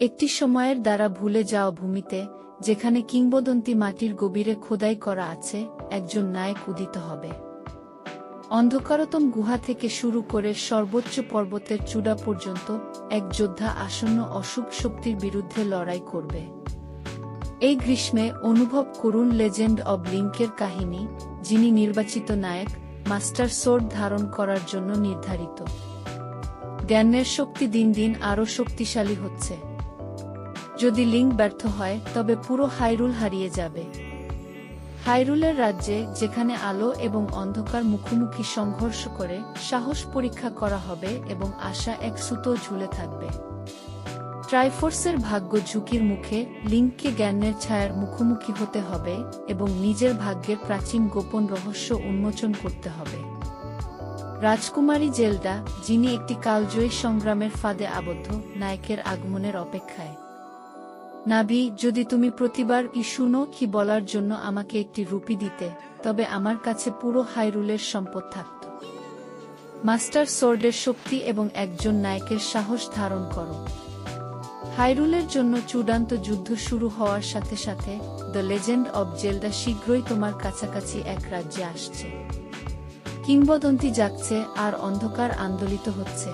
একটি সময়ের দ্বারা ভুলে যাওয়া ভূমিতে, যেখানে কিংবদন্তি মাটির গভীরে খোদাই করা আছে, একজন নায়ক উদিত হবে। অন্ধকারতম গুহা থেকে শুরু করে সর্বোচ্চ পর্বতের চূড়া পর্যন্ত এক যোদ্ধা আসন্ন অশুভ শক্তির বিরুদ্ধে লড়াই করবে। এই গ্রীষ্মে অনুভব করুন লেজেন্ড অব লিঙ্কের কাহিনী, যিনি নির্বাচিত নায়ক, মাস্টার সোর্ড ধারণ করার জন্য নির্ধারিত। জ্ঞানের শক্তি দিন দিন আরও শক্তিশালী হচ্ছে। যদি লিঙ্ক ব্যর্থ হয়, তবে পুরো হাইরুল হারিয়ে যাবে। হাইরুলের রাজ্যে, যেখানে আলো এবং অন্ধকার মুখোমুখি সংঘর্ষ করে, সাহস পরীক্ষা করা হবে এবং আশা এক সুতো ঝুলে থাকবে। ট্রাইফোর্সের ভাগ্য ঝুঁকির মুখে লিঙ্ককে জ্ঞানের ছায়ার মুখোমুখি হতে হবে এবং নিজের ভাগ্যের প্রাচীন গোপন রহস্য উন্মোচন করতে হবে। রাজকুমারী জেলডা যিনি একটি কালজয়ী সংগ্রামের ফাঁদে আবদ্ধ, নায়কের আগমনের অপেক্ষায়। নাবি, যদি তুমি প্রতিবার কি শুনো কি বলার জন্য আমাকে একটি রুপি দিতে, তবে আমার কাছে পুরো হাইরুলের সম্পদ থাকত। মাস্টার সোর্ডের শক্তি এবং একজন নায়কের সাহস ধারণ করো। হাইরুলের জন্য চূড়ান্ত যুদ্ধ শুরু হওয়ার সাথে সাথে, দ্য লেজেন্ড অব জেলডা শীঘ্রই তোমার কাছাকাছি এক রাজ্যে আসছে। কিংবদন্তি জাগছে আর অন্ধকার আন্দোলিত হচ্ছে।